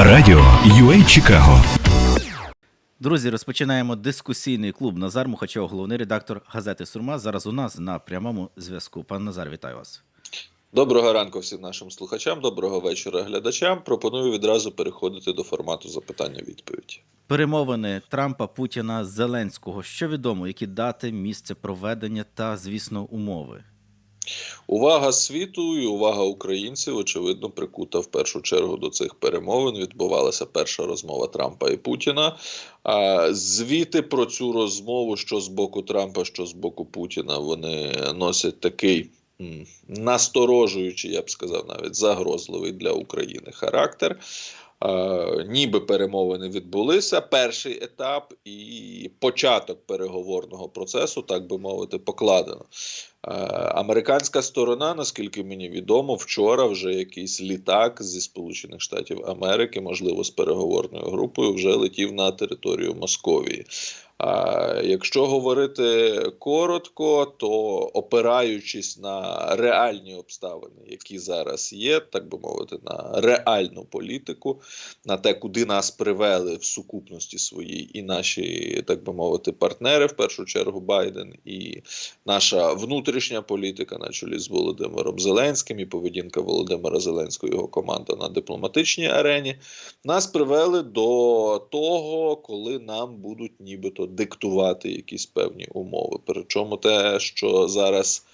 Радіо UA Чикаго. Друзі, розпочинаємо дискусійний клуб. Назар Мухачов, головний редактор газети Сурма. Зараз у нас на прямому зв'язку. Пан Назар, вітаю вас. Доброго ранку всім нашим слухачам, доброго вечора глядачам. Пропоную відразу переходити до формату запитання-відповіді. Перемовини Трампа, Путіна, Зеленського. Що відомо, які дати, місце проведення та, звісно, умови. Увага світу і увага українців, очевидно, прикута в першу чергу до цих перемовин. Відбувалася перша розмова Трампа і Путіна. А звіти про цю розмову, що з боку Трампа, що з боку Путіна, вони носять такий насторожуючий, я б сказав, навіть загрозливий для України характер. Е, ніби перемовини відбулися, перший етап і початок переговорного процесу, так би мовити, покладено. Е, Американська сторона, наскільки мені відомо, вчора вже якийсь літак зі Сполучених Штатів Америки, можливо, з переговорною групою, вже летів на територію Московії. Якщо говорити коротко, то опираючись на реальні обставини, які зараз є, так би мовити, на реальну політику, на те, куди нас привели в сукупності своїй, і наші, так би мовити, партнери, в першу чергу, Байден, і наша внутрішня політика, на чолі з Володимиром Зеленським, і поведінка Володимира Зеленського, його команда на дипломатичній арені, нас привели до того, коли нам будуть нібито диктувати якісь певні умови. Причому те, що зараз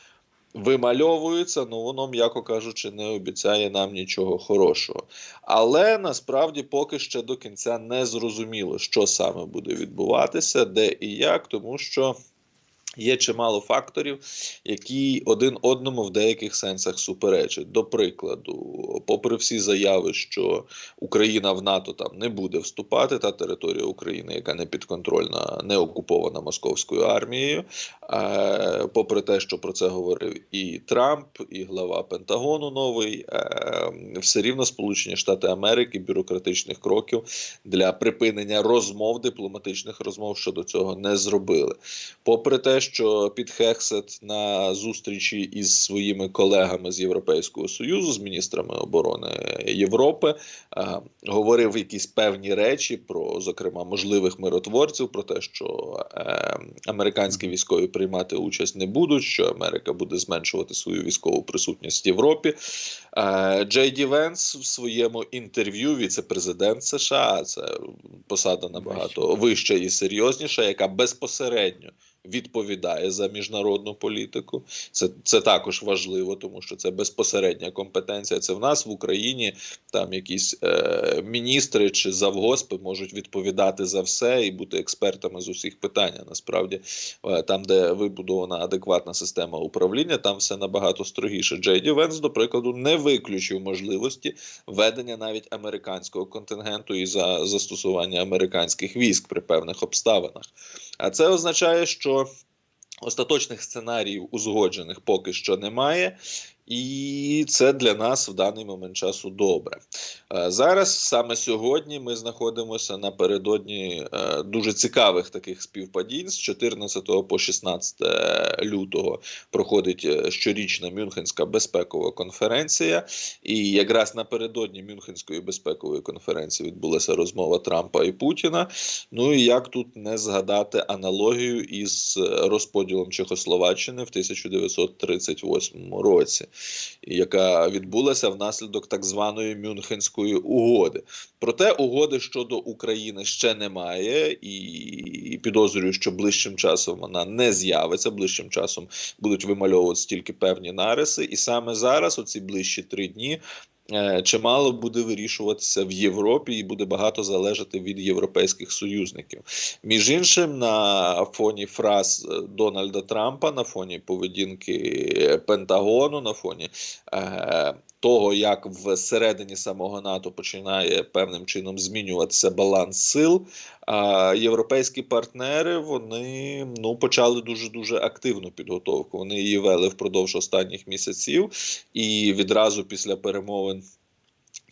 вимальовується, ну воно, м'яко кажучи, не обіцяє нам нічого хорошого. Але насправді поки ще до кінця не зрозуміло, що саме буде відбуватися, де і як, тому що. Є чимало факторів, які один одному в деяких сенсах суперечать. До прикладу, попри всі заяви, що Україна в НАТО там не буде вступати, та територія України, яка не підконтрольна, не окупована московською армією. Е, попри те, що про це говорив і Трамп, і глава Пентагону новий, е, все рівно Сполучені Штати Америки бюрократичних кроків для припинення розмов, дипломатичних розмов щодо цього не зробили. Попри те, що Піт Хексет на зустрічі із своїми колегами з Європейського союзу, з міністрами оборони Європи, е, говорив якісь певні речі про, зокрема, можливих миротворців, про те, що е, американські військові приймати участь не будуть, що Америка буде зменшувати свою військову присутність в Європі. Е, Джей Ді Венс в своєму інтерв'ю віце-президент США, це посада набагато вища і серйозніша, яка безпосередньо відповідає за міжнародну політику. Це це також важливо, тому що це безпосередня компетенція. Це в нас в Україні там якісь е, міністри чи завгоспи можуть відповідати за все і бути експертами з усіх питань. Насправді, е, там, де вибудована адекватна система управління, там все набагато строгіше. Джей Ді Венс, до прикладу, не виключив можливості ведення навіть американського контингенту і за застосування американських військ при певних обставинах. А це означає, що остаточних сценаріїв узгоджених поки що немає. І це для нас в даний момент часу добре. Е, Зараз саме сьогодні ми знаходимося напередодні е, дуже цікавих таких співпадінь. З 14 по 16 лютого проходить е, щорічна Мюнхенська безпекова конференція. І якраз напередодні Мюнхенської безпекової конференції відбулася розмова Трампа і Путіна. Ну і як тут не згадати аналогію із розподілом Чехословаччини в 1938 році яка відбулася внаслідок так званої Мюнхенської угоди. Проте угоди щодо України ще немає, і підозрюю, що ближчим часом вона не з'явиться. Ближчим часом будуть вимальовуватися тільки певні нариси, і саме зараз, оці ближчі три дні. Е, Чимало буде вирішуватися в Європі і буде багато залежати від європейських союзників. Між іншим, на фоні фраз е, Дональда Трампа, на фоні поведінки Пентагону, на фоні е, того, як всередині самого НАТО починає певним чином змінюватися баланс сил, а європейські партнери вони ну почали дуже дуже активну підготовку. Вони її вели впродовж останніх місяців, і відразу після перемовин.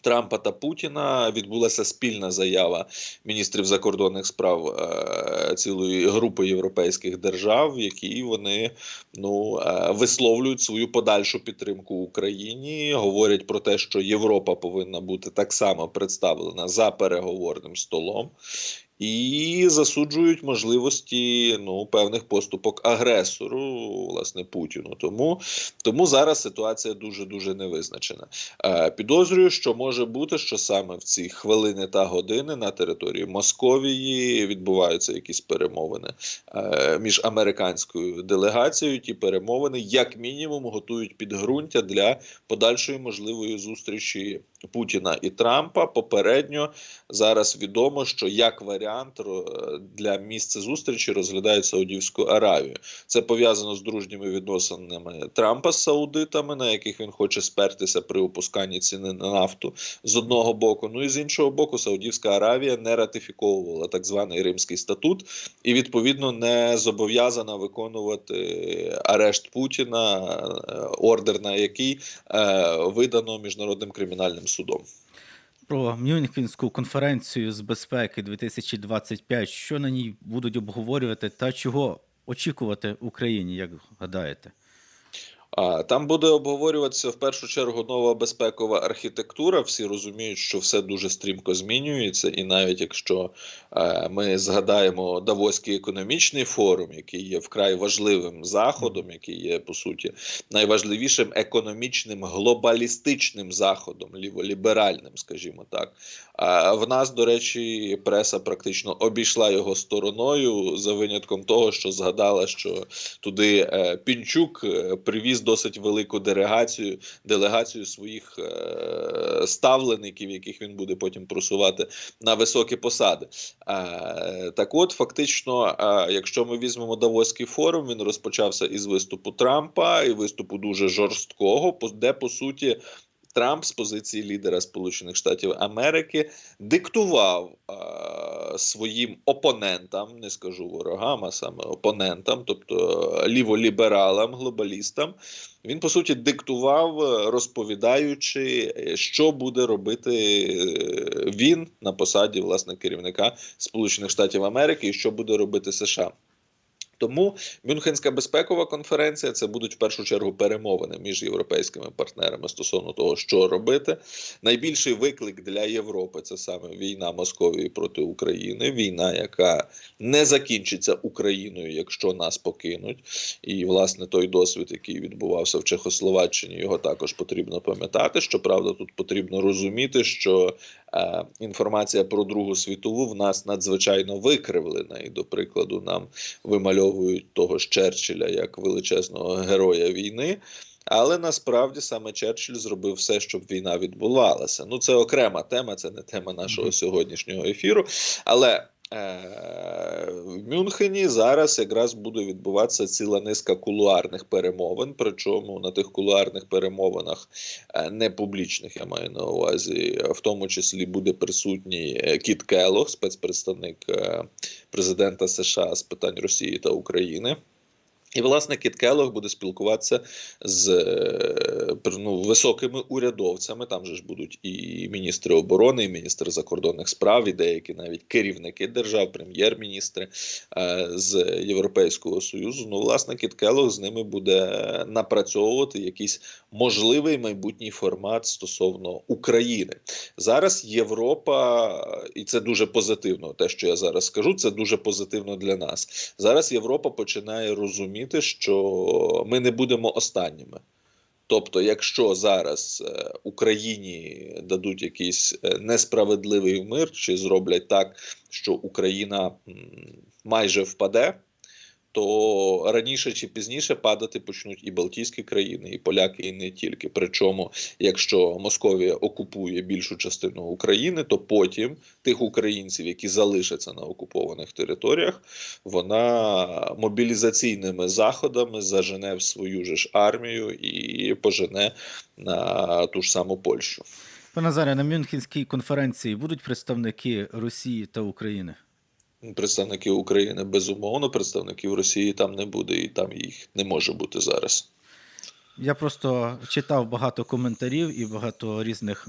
Трампа та Путіна відбулася спільна заява міністрів закордонних справ е, цілої групи європейських держав, в якій вони ну е, висловлюють свою подальшу підтримку Україні, говорять про те, що Європа повинна бути так само представлена за переговорним столом. І засуджують можливості ну певних поступок агресору, власне Путіну. Тому тому зараз ситуація дуже дуже невизначена. Е, підозрюю, що може бути, що саме в ці хвилини та години на території Московії відбуваються якісь перемовини е, між американською делегацією. Ті перемовини, як мінімум, готують підґрунтя для подальшої можливої зустрічі Путіна і Трампа. Попередньо зараз відомо, що як варіант ро- для місця зустрічі розглядають Саудівську Аравію. Це пов'язано з дружніми відносинами Трампа з Саудитами, на яких він хоче спертися при опусканні ціни на нафту з одного боку. Ну і з іншого боку, Саудівська Аравія не ратифіковувала так званий Римський статут і відповідно не зобов'язана виконувати арешт Путіна, е, ордер на який е, видано міжнародним кримінальним судом. Про Мюнхенську конференцію з безпеки 2025, що на ній будуть обговорювати та чого очікувати Україні, як гадаєте? Там буде обговорюватися в першу чергу нова безпекова архітектура. Всі розуміють, що все дуже стрімко змінюється, і навіть якщо е, ми згадаємо Давоський економічний форум, який є вкрай важливим заходом, який є по суті найважливішим економічним глобалістичним заходом, ліволіберальним, скажімо так. А в нас, до речі, преса практично обійшла його стороною за винятком того, що згадала, що туди е, Пінчук е, привіз досить велику делегацію, делегацію своїх е, ставлеників, яких він буде потім просувати на високі посади. Е, так от, фактично, е, якщо ми візьмемо Давоський форум, він розпочався із виступу Трампа і виступу дуже жорсткого, де по суті. Трамп з позиції лідера Сполучених Штатів Америки диктував е, своїм опонентам, не скажу ворогам, а саме опонентам, тобто ліволібералам, глобалістам. Він по суті диктував, е, розповідаючи, е, що буде робити е, він на посаді власне керівника Сполучених Штатів Америки і що буде робити США. Тому Мюнхенська безпекова конференція це будуть в першу чергу перемовини між європейськими партнерами стосовно того, що робити. Найбільший виклик для Європи це саме війна Московії проти України, війна, яка не закінчиться Україною, якщо нас покинуть. І власне той досвід, який відбувався в Чехословаччині, його також потрібно пам'ятати. Щоправда, тут потрібно розуміти, що інформація про Другу світову в нас надзвичайно викривлена, і до прикладу, нам вимальовують того ж Черчилля як величезного героя війни. Але насправді саме Черчилль зробив все, щоб війна відбувалася. Ну, це окрема тема, це не тема нашого сьогоднішнього ефіру. Але в Мюнхені зараз якраз буде відбуватися ціла низка кулуарних перемовин. Причому на тих кулуарних перемовинах е, не публічних, я маю на увазі, в тому числі буде присутній е, Кіт Келлог, спецпредставник е, президента США з питань Росії та України. І, власне, Кіт Келлог буде спілкуватися з е, ну, високими урядовцями. Там же ж будуть і міністри оборони, і міністр закордонних справ, і деякі навіть керівники держав, прем'єр-міністри е, з Європейського союзу. Ну, власне, Кіт Келлог з ними буде напрацьовувати якийсь можливий майбутній формат стосовно України. Зараз Європа, і це дуже позитивно. Те, що я зараз скажу, це дуже позитивно для нас. Зараз Європа починає розуміти, що ми не будемо останніми. Тобто, якщо зараз е, Україні дадуть якийсь е, несправедливий мир, чи зроблять так, що Україна майже впаде, то раніше чи пізніше падати почнуть і Балтійські країни, і поляки, і не тільки. Причому, якщо Московія окупує більшу частину України, то потім тих українців, які залишаться на окупованих територіях, вона мобілізаційними заходами зажене в свою ж армію і пожене на ту ж саму Польщу. Пане Назарі, на Мюнхенській конференції будуть представники Росії та України? Представники України безумовно, представників Росії там не буде, і там їх не може бути зараз. Я просто читав багато коментарів і багато різних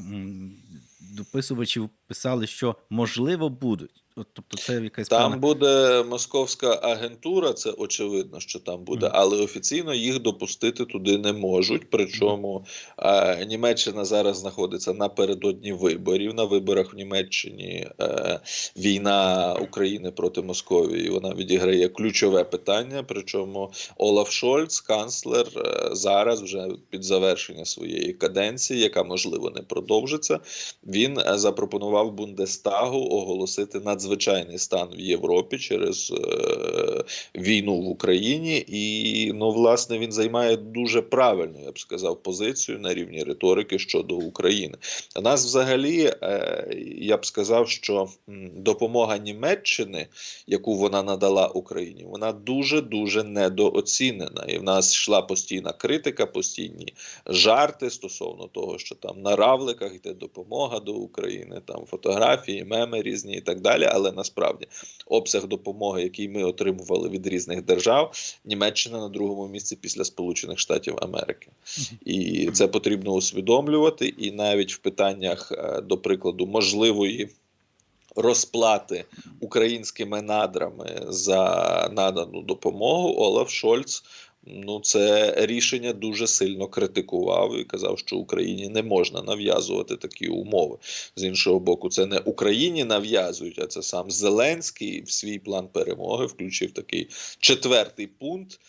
дописувачів писали, що можливо будуть. Тобто, це якась Там певна- буде московська агентура, це очевидно, що там буде, Мгм. але офіційно їх допустити туди не можуть. Причому е, Німеччина зараз знаходиться напередодні виборів. На виборах в Німеччині е, війна України проти Московії. Вона відіграє ключове питання. Причому Олаф Шольц, канцлер, е, зараз вже під завершення своєї каденції, яка можливо не продовжиться. Він е, запропонував Бундестагу оголосити надзвичайний стан в Європі через е, війну в Україні, і ну, власне, він займає дуже правильну, я б сказав, позицію на рівні риторики щодо України. Нас, взагалі, е, я б сказав, що допомога Німеччини, яку вона надала Україні, вона дуже дуже недооцінена. І в нас йшла постійна критика, постійні жарти стосовно того, що там на равликах йде допомога до України, там фотографії, меми різні і так далі. Але насправді обсяг допомоги, який ми отримували від різних держав, Німеччина на другому місці після Сполучених Штатів Америки, і це потрібно усвідомлювати. І навіть в питаннях, е, до прикладу, можливої. Розплати українськими надрами за надану допомогу Олаф Шольц ну це рішення дуже сильно критикував і казав, що Україні не можна нав'язувати такі умови. З іншого боку, це не Україні нав'язують, а це сам Зеленський в свій план перемоги включив такий четвертий пункт.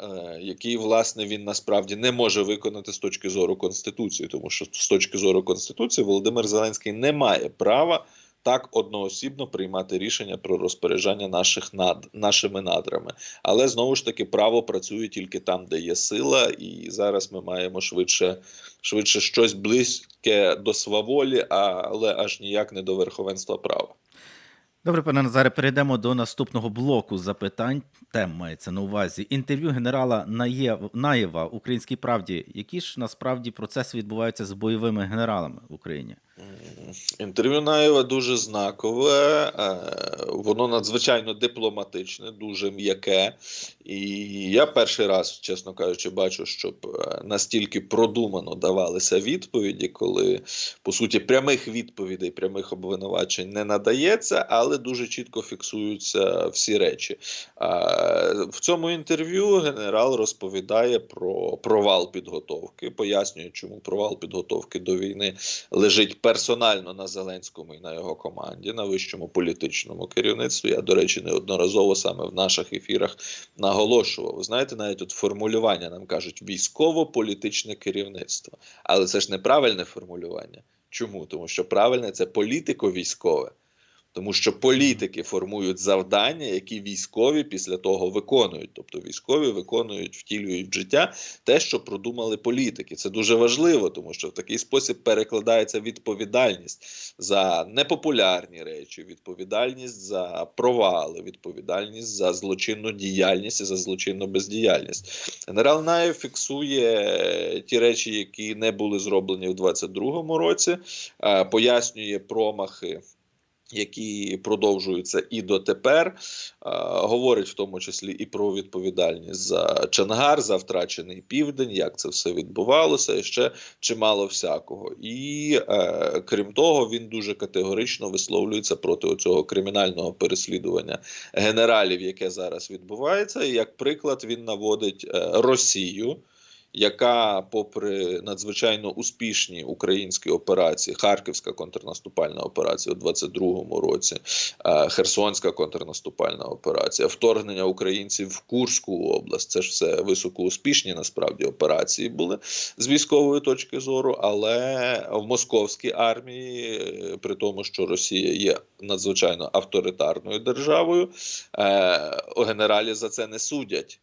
е, Який власне він насправді не може виконати з точки зору конституції, тому що з точки зору конституції Володимир Зеленський не має права так одноосібно приймати рішення про розпоряджання наших над нашими надрами. Але знову ж таки право працює тільки там, де є сила, і зараз ми маємо швидше, швидше щось близьке до сваволі, але аж ніяк не до верховенства права. Добре, пане Назаре, перейдемо до наступного блоку запитань. Тем мається на увазі. Інтерв'ю генерала Наєв... Наєва Українській правді. Які ж насправді процеси відбуваються з бойовими генералами в Україні? Інтерв'ю Наєва дуже знакове, е, воно надзвичайно дипломатичне, дуже м'яке. І я перший раз, чесно кажучи, бачу, щоб е, настільки продумано давалися відповіді, коли по суті прямих відповідей, прямих обвинувачень не надається, але дуже чітко фіксуються всі речі. В цьому інтерв'ю генерал розповідає про провал підготовки, пояснює, чому провал підготовки до війни лежить персонально на Зеленському і на його команді, на вищому політичному керівництві. Я, до речі, неодноразово саме в наших ефірах наголошував. Ви знаєте, навіть от формулювання нам кажуть військово-політичне керівництво. Але це ж неправильне формулювання. Чому? Тому що правильне це політико-військове. Тому що політики формують завдання, які військові після того виконують. Тобто військові виконують, втілюють в життя те, що продумали політики. Це дуже важливо, тому що в такий спосіб перекладається відповідальність за непопулярні речі, відповідальність за провали, відповідальність за злочинну діяльність і за злочинну бездіяльність. Генерал Наєв фіксує ті речі, які не були зроблені в 2022 році, е, пояснює промахи які продовжуються і дотепер, е, говорить в тому числі і про відповідальність за Чангар, за втрачений південь, як це все відбувалося, і ще чимало всякого. І е, крім того, він дуже категорично висловлюється проти цього кримінального переслідування генералів, яке зараз відбувається. І як приклад він наводить е, Росію яка, попри надзвичайно успішні українські операції, Харківська контрнаступальна операція у 22-му році, е, Херсонська контрнаступальна операція, вторгнення українців в Курську область, це ж все високоуспішні насправді операції були з військової точки зору, але в московській армії, е, при тому, що Росія є надзвичайно авторитарною державою, е, генералі за це не судять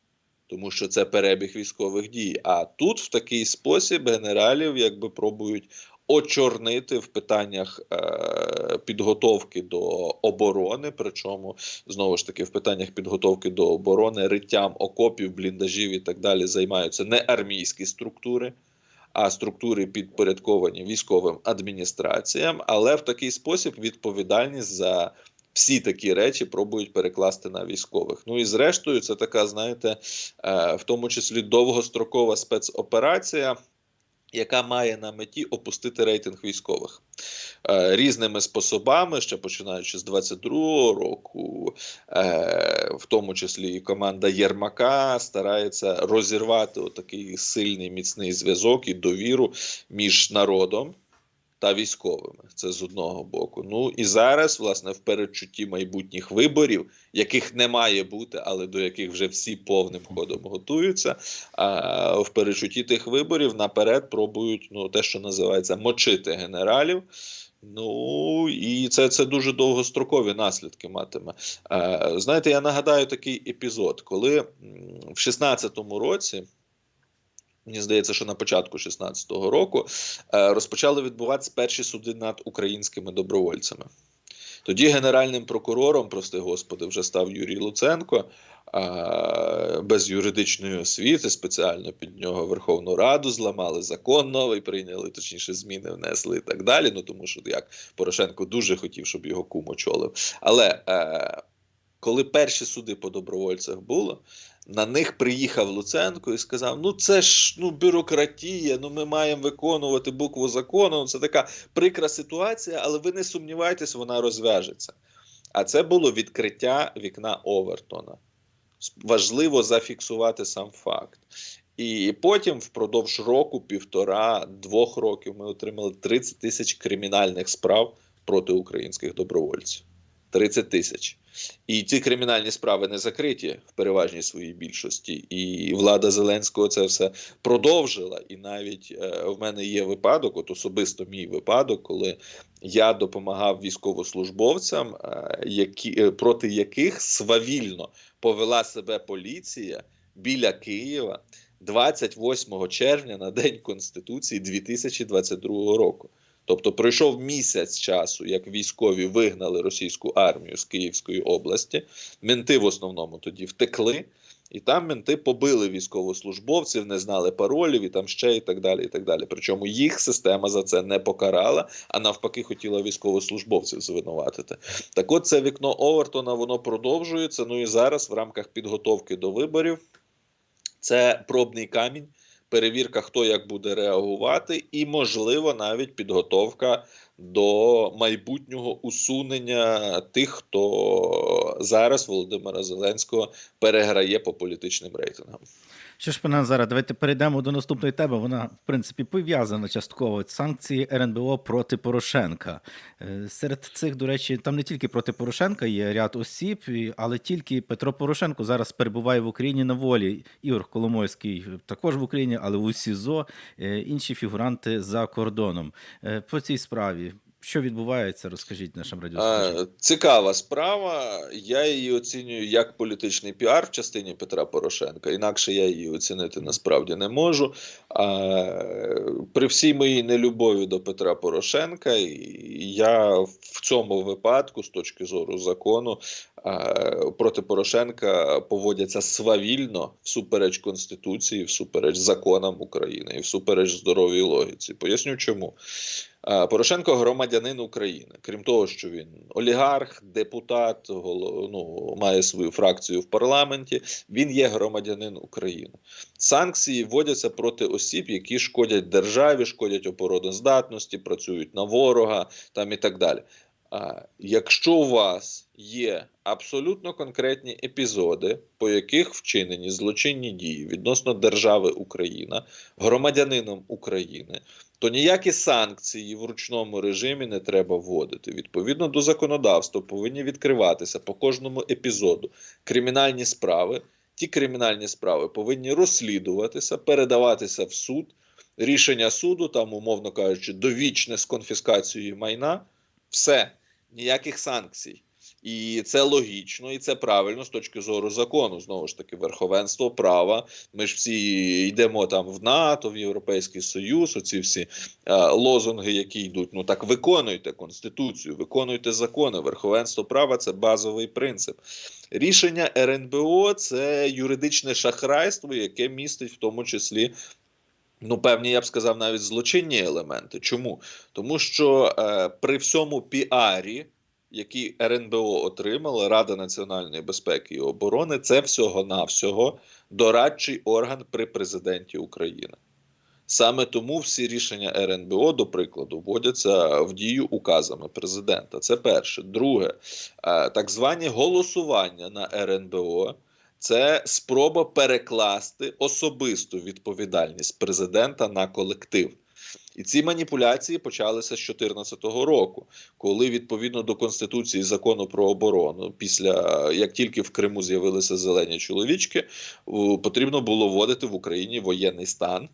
тому що це перебіг військових дій. А тут в такий спосіб генералів якби пробують очорнити в питаннях е, підготовки до оборони. Причому знову ж таки в питаннях підготовки до оборони риттям окопів, бліндажів і так далі займаються не армійські структури. А структури підпорядковані військовим адміністраціям, але в такий спосіб відповідальність за всі такі речі пробують перекласти на військових. Ну і зрештою, це така, знаєте, е, в тому числі довгострокова спецоперація. Яка має на меті опустити рейтинг військових е, різними способами, ще починаючи з 22-го року, е, в тому числі і команда Єрмака старається розірвати такий сильний міцний зв'язок і довіру між народом та військовими. Це з одного боку. Ну і зараз, власне, в передчутті майбутніх виборів, яких не має бути, але до яких вже всі повним ходом готуються. А в передчутті тих виборів наперед пробують ну те, що називається мочити генералів. Ну і це це дуже довгострокові наслідки матиме. Е, знаєте, я нагадаю такий епізод, коли в 16-му році. Мені здається, що на початку 16-го року е, розпочали відбуватися перші суди над українськими добровольцями. Тоді генеральним прокурором, прости господи, вже став Юрій Луценко без юридичної освіти, спеціально під нього Верховну Раду зламали, закон новий прийняли, точніше, зміни внесли і так далі. Ну тому що як Порошенко дуже хотів, щоб його кум очолив. Але е, коли перші суди по добровольцях було, на них приїхав Луценко і сказав: ну це ж ну бюрократія, ну ми маємо виконувати букву закону. Це така прикра ситуація, але ви не сумнівайтесь, вона розв'яжеться. А це було відкриття вікна Овертона. Важливо зафіксувати сам факт. І потім, впродовж року, півтора, двох років, ми отримали 30 тисяч кримінальних справ проти українських добровольців. 30 тисяч. І ці кримінальні справи не закриті в переважній своїй більшості. І влада Зеленського це все продовжила. І навіть е, в мене є випадок, от особисто мій випадок, коли я допомагав військовослужбовцям, е, які, е, проти яких свавільно повела себе поліція біля Києва 28 червня на День Конституції 2022 року. Тобто пройшов місяць часу, як військові вигнали російську армію з Київської області. Менти в основному тоді втекли, і там менти побили військовослужбовців, не знали паролів і там ще і так далі. і так далі. Причому їх система за це не покарала, а навпаки, хотіла військовослужбовців звинуватити. Так, от це вікно Овертона воно продовжується. Ну і зараз, в рамках підготовки до виборів, це пробний камінь перевірка, хто як буде реагувати, і, можливо, навіть підготовка до майбутнього усунення тих, хто зараз Володимира Зеленського переграє по політичним рейтингам. Що ж, пане Назаре, давайте перейдемо до наступної теми. Вона, в принципі, пов'язана частково. Санкції РНБО проти Порошенка. Е, Серед цих, до речі, там не тільки проти Порошенка є ряд осіб, але тільки Петро Порошенко зараз перебуває в Україні на волі. Ігор Коломойський також в Україні, але у СІЗО. Е, Інші фігуранти за кордоном. Е, По цій справі. Що відбувається, розкажіть нашим радіослухачам. Е, Цікава справа. Я її оцінюю як політичний піар в частині Петра Порошенка. Інакше я її оцінити насправді не можу. А, При всій моїй нелюбові до Петра Порошенка, я в цьому випадку, з точки зору закону, а, проти Порошенка поводяться свавільно всупереч Конституції, всупереч законам України і всупереч здоровій логіці. Поясню чому. А, Порошенко громадянин України. Крім того, що він олігарх, депутат, ну, має свою фракцію в парламенті. Він є громадянин України. Санкції вводяться проти осіб, які шкодять державі, шкодять опородоздатності, працюють на ворога там і так далі. Якщо у вас є абсолютно конкретні епізоди, по яких вчинені злочинні дії відносно держави Україна, громадянином України, то ніякі санкції в ручному режимі не треба вводити. Відповідно до законодавства повинні відкриватися по кожному епізоду кримінальні справи. Ті кримінальні справи повинні розслідуватися, передаватися в суд. Рішення суду, там, умовно кажучи, довічне з конфіскацією майна. Все, ніяких санкцій. І це логічно, і це правильно з точки зору закону. Знову ж таки, верховенство права. Ми ж всі йдемо там в НАТО, в Європейський Союз. Оці всі е, лозунги, які йдуть. Ну так виконуйте конституцію, виконуйте закони. Верховенство права це базовий принцип. Рішення РНБО це юридичне шахрайство, яке містить в тому числі. Ну, певні, я б сказав, навіть злочинні елементи. Чому? Тому що е, при всьому піарі які РНБО отримала Рада національної безпеки і оборони, це всього-навсього дорадчий орган при президенті України. Саме тому всі рішення РНБО, до прикладу, вводяться в дію указами президента. Це перше. Друге, е, так звані голосування на РНБО це спроба перекласти особисту відповідальність президента на колектив. І ці маніпуляції почалися з 2014 року, коли відповідно до конституції закону про оборону, після як тільки в Криму з'явилися зелені чоловічки, потрібно було вводити в Україні воєнний стан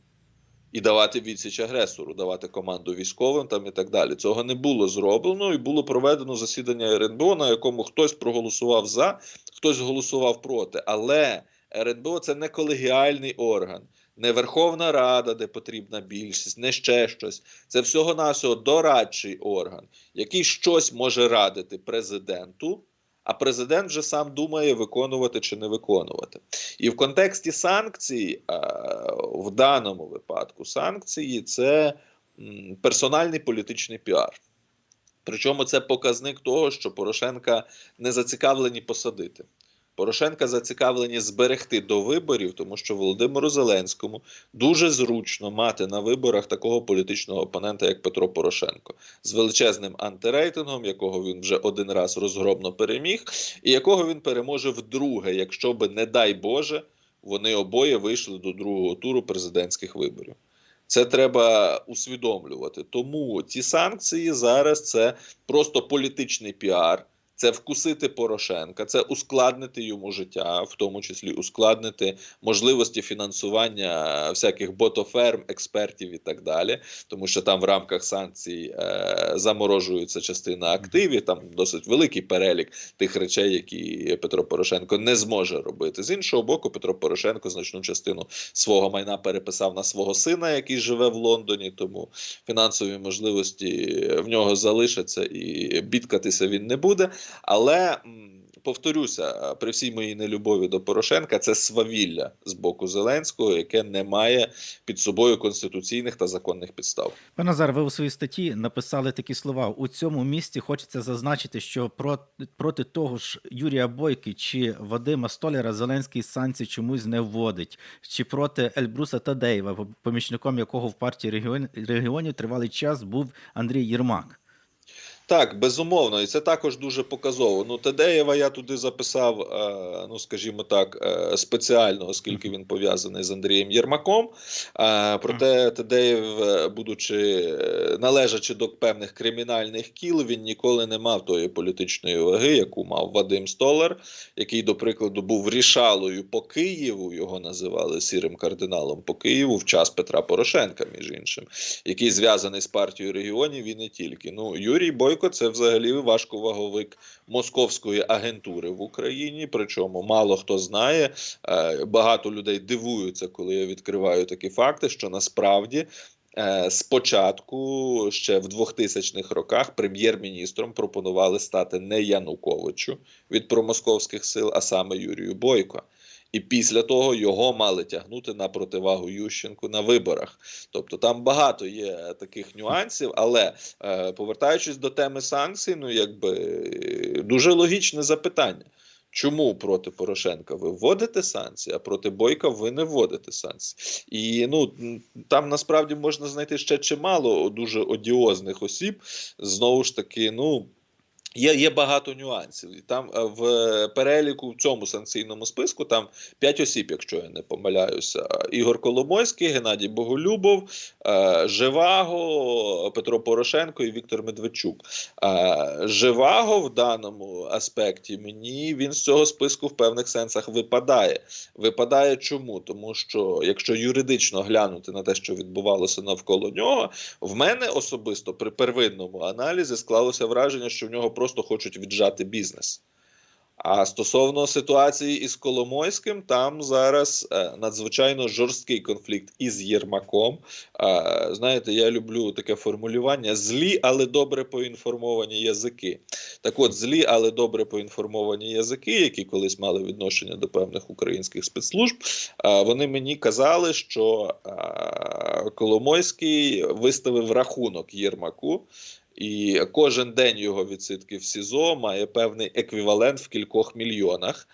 і давати відсіч агресору, давати команду військовим там і так далі. Цього не було зроблено, і було проведено засідання РНБО, на якому хтось проголосував за, хтось голосував проти. Але РНБО це не колегіальний орган, не Верховна Рада, де потрібна більшість, не ще щось. Це всього-навсього дорадчий орган, який щось може радити президенту. А президент вже сам думає, виконувати чи не виконувати. І в контексті санкцій, е, в даному випадку, санкції це персональний політичний піар. Причому це показник того, що Порошенка не зацікавлені посадити. Порошенка зацікавлені зберегти до виборів, тому що Володимиру Зеленському дуже зручно мати на виборах такого політичного опонента, як Петро Порошенко, з величезним антирейтингом, якого він вже один раз розгромно переміг, і якого він переможе вдруге, якщо би, не дай Боже, вони обоє вийшли до другого туру президентських виборів. Це треба усвідомлювати. Тому ці санкції зараз це просто політичний піар. Це вкусити Порошенка, це ускладнити йому життя, в тому числі ускладнити можливості фінансування всяких ботоферм, експертів і так далі. Тому що там в рамках санкцій е, заморожується частина активів. Там досить великий перелік тих речей, які Петро Порошенко не зможе робити. З іншого боку, Петро Порошенко значну частину свого майна переписав на свого сина, який живе в Лондоні. Тому фінансові можливості в нього залишаться і бідкатися він не буде. Але повторюся, при всій моїй нелюбові до Порошенка це свавілля з боку Зеленського, яке не має під собою конституційних та законних підстав. Пане Назар, ви у своїй статті написали такі слова. У цьому місці хочеться зазначити, що проти, проти того ж Юрія Бойки чи Вадима Столяра Зеленський санкції чомусь не вводить, чи проти Ельбруса Тадеєва, помічником якого в партії регіон, регіонів тривалий час був Андрій Єрмак. Так, безумовно, і це також дуже показово. Ну, Тедеєва я туди записав, е, ну скажімо так, е, спеціально, оскільки він пов'язаний з Андрієм Єрмаком. Е, Проте Тедеєв, будучи належачи до певних кримінальних кіл, він ніколи не мав тої політичної ваги, яку мав Вадим Столар, який, до прикладу, був рішалою по Києву. Його називали сірим кардиналом по Києву в час Петра Порошенка, між іншим, який зв'язаний з партією регіонів і не тільки. Ну, Юрій Бойко це взагалі важковаговик московської агентури в Україні. Причому мало хто знає. е, Багато людей дивуються, коли я відкриваю такі факти, що насправді. е, Спочатку, ще в 2000-х роках, прем'єр-міністром пропонували стати не Януковичу від промосковських сил, а саме Юрію Бойко. І після того його мали тягнути на противагу Ющенку на виборах. Тобто там багато є таких нюансів, але е, повертаючись до теми санкцій, ну якби е, дуже логічне запитання. Чому проти Порошенка ви вводите санкції, а проти Бойка ви не вводите санкції? І ну там насправді можна знайти ще чимало дуже одіозних осіб. Знову ж таки, ну. Є, є багато нюансів. Там е, в переліку в цьому санкційному списку там п'ять осіб, якщо я не помиляюся: Ігор Коломойський, Геннадій Боголюбов, е, Живаго, Петро Порошенко і Віктор Медведчук. Е, Живаго в даному аспекті мені він з цього списку в певних сенсах випадає. Випадає чому? Тому що якщо юридично глянути на те, що відбувалося навколо нього, в мене особисто при первинному аналізі склалося враження, що в нього просто хочуть віджати бізнес. А стосовно ситуації із Коломойським, там зараз е, надзвичайно жорсткий конфлікт із Єрмаком. Е, знаєте, я люблю таке формулювання: злі, але добре поінформовані язики. Так от, злі, але добре поінформовані язики, які колись мали відношення до певних українських спецслужб, е, вони мені казали, що Коломойський виставив рахунок Єрмаку. І кожен день його відсидки в СІЗО має певний еквівалент в кількох мільйонах.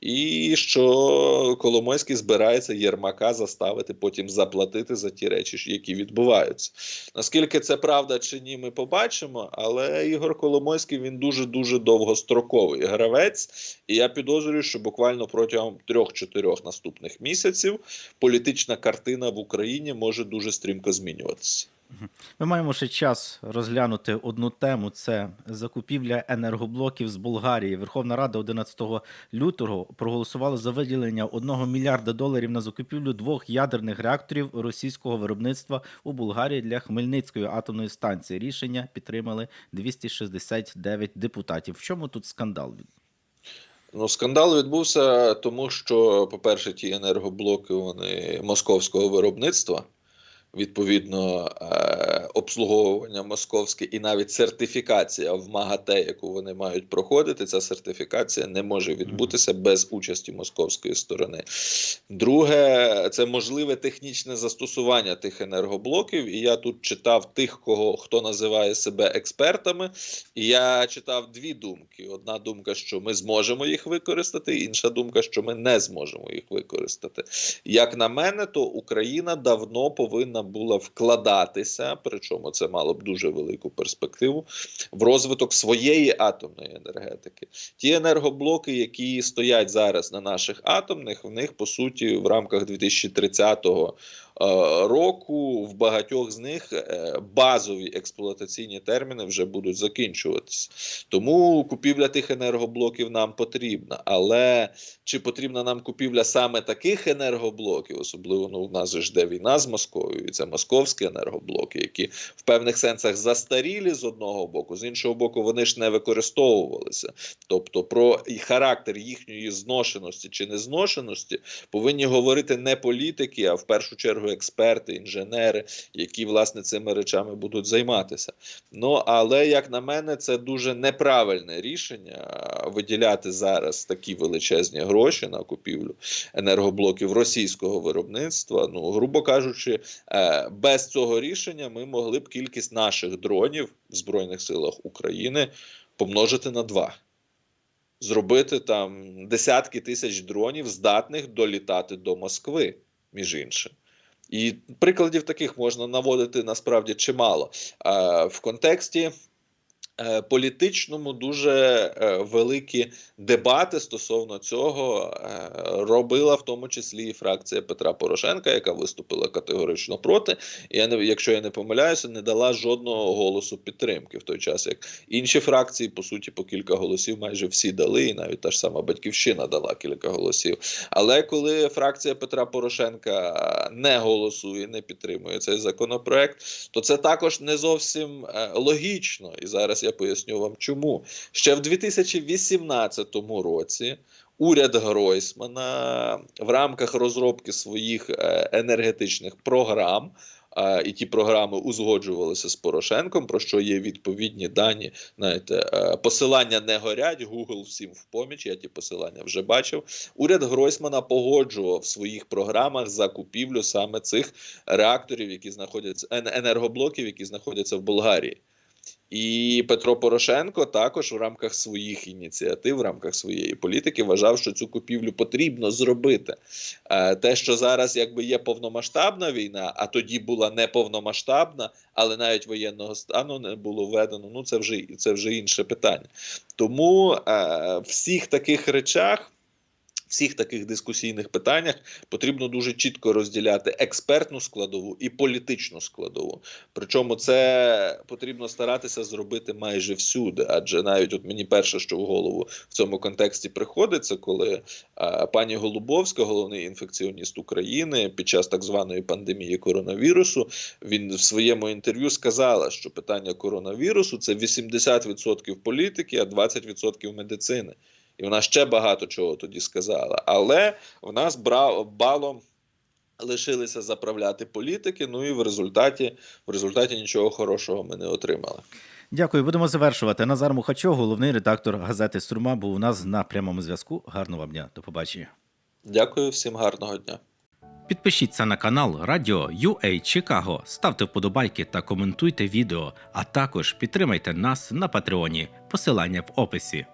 І що Коломойський збирається Єрмака заставити потім заплатити за ті речі, які відбуваються. Наскільки це правда чи ні, ми побачимо. Але Ігор Коломойський він дуже дуже довгостроковий гравець. І я підозрюю, що буквально протягом трьох-чотирьох наступних місяців політична картина в Україні може дуже стрімко змінюватися. Ми маємо ще час розглянути одну тему: це закупівля енергоблоків з Болгарії. Верховна Рада 11 лютого проголосувала за виділення 1 мільярда доларів на закупівлю двох ядерних реакторів російського виробництва у Болгарії для Хмельницької атомної станції. Рішення підтримали 269 депутатів. В чому тут скандал? Ну, скандал відбувся, тому що, по-перше, ті енергоблоки вони московського виробництва. Відповідно, е, обслуговування московське і навіть сертифікація в МАГАТЕ, яку вони мають проходити, ця сертифікація не може відбутися без участі московської сторони. Друге, це можливе технічне застосування тих енергоблоків. І я тут читав тих, кого хто називає себе експертами. І я читав дві думки: одна думка, що ми зможемо їх використати, інша думка, що ми не зможемо їх використати. Як на мене, то Україна давно повинна була вкладатися, причому це мало б дуже велику перспективу, в розвиток своєї атомної енергетики. Ті енергоблоки, які стоять зараз на наших атомних, в них по суті в рамках 2030 року в багатьох з них е, базові експлуатаційні терміни вже будуть закінчуватися. Тому купівля тих енергоблоків нам потрібна. Але чи потрібна нам купівля саме таких енергоблоків, особливо ну, в нас же ж де війна з Московією, і це московські енергоблоки, які в певних сенсах застарілі з одного боку, з іншого боку, вони ж не використовувалися. Тобто про характер їхньої зношеності чи незношеності повинні говорити не політики, а в першу чергу експерти, інженери, які власне цими речами будуть займатися. Ну але як на мене, це дуже неправильне рішення виділяти зараз такі величезні гроші на купівлю енергоблоків російського виробництва. Ну, грубо кажучи, е, без цього рішення ми могли б кількість наших дронів в Збройних силах України помножити на два. Зробити там десятки тисяч дронів, здатних долітати до Москви, між іншим. І прикладів таких можна наводити насправді чимало. Е, В контексті політичному дуже е, великі дебати стосовно цього е, робила в тому числі і фракція Петра Порошенка, яка виступила категорично проти. І я не, якщо я не помиляюся, не дала жодного голосу підтримки в той час, як інші фракції, по суті, по кілька голосів майже всі дали, і навіть та ж сама батьківщина дала кілька голосів. Але коли фракція Петра Порошенка не голосує, не підтримує цей законопроект, то це також не зовсім е, логічно. І зараз я поясню вам, чому ще в 2018 році. Уряд Гройсмана в рамках розробки своїх е, енергетичних програм, е, і ті програми узгоджувалися з Порошенком, про що є відповідні дані. Знаєте, е, посилання не горять, Google всім в поміч. Я ті посилання вже бачив. Уряд Гройсмана погоджував в своїх програмах закупівлю саме цих реакторів, які знаходяться енергоблоків, які знаходяться в Болгарії. І Петро Порошенко також в рамках своїх ініціатив, в рамках своєї політики вважав, що цю купівлю потрібно зробити. Е, Те, що зараз якби є повномасштабна війна, а тоді була не повномасштабна, але навіть воєнного стану не було введено. Ну це вже це вже інше питання. Тому е, всіх таких речах. Всіх таких дискусійних питаннях потрібно дуже чітко розділяти експертну складову і політичну складову. Причому це потрібно старатися зробити майже всюди. Адже навіть от мені перше, що в голову в цьому контексті приходиться, коли е, пані Голубовська, головний інфекціоніст України, під час так званої пандемії коронавірусу, він в своєму інтерв'ю сказала, що питання коронавірусу це 80% політики, а 20% медицини. І вона ще багато чого тоді сказала. Але в нас бра... балом лишилися заправляти політики. Ну і в результаті, в результаті нічого хорошого ми не отримали. Дякую, будемо завершувати. Назар Мухачов, головний редактор газети Сурма, був у нас на прямому зв'язку. Гарного вам дня. До побачення. Дякую всім гарного дня. Підпишіться на канал Радіо UA Чикаго, ставте вподобайки та коментуйте відео, а також підтримайте нас на Патреоні. Посилання в описі.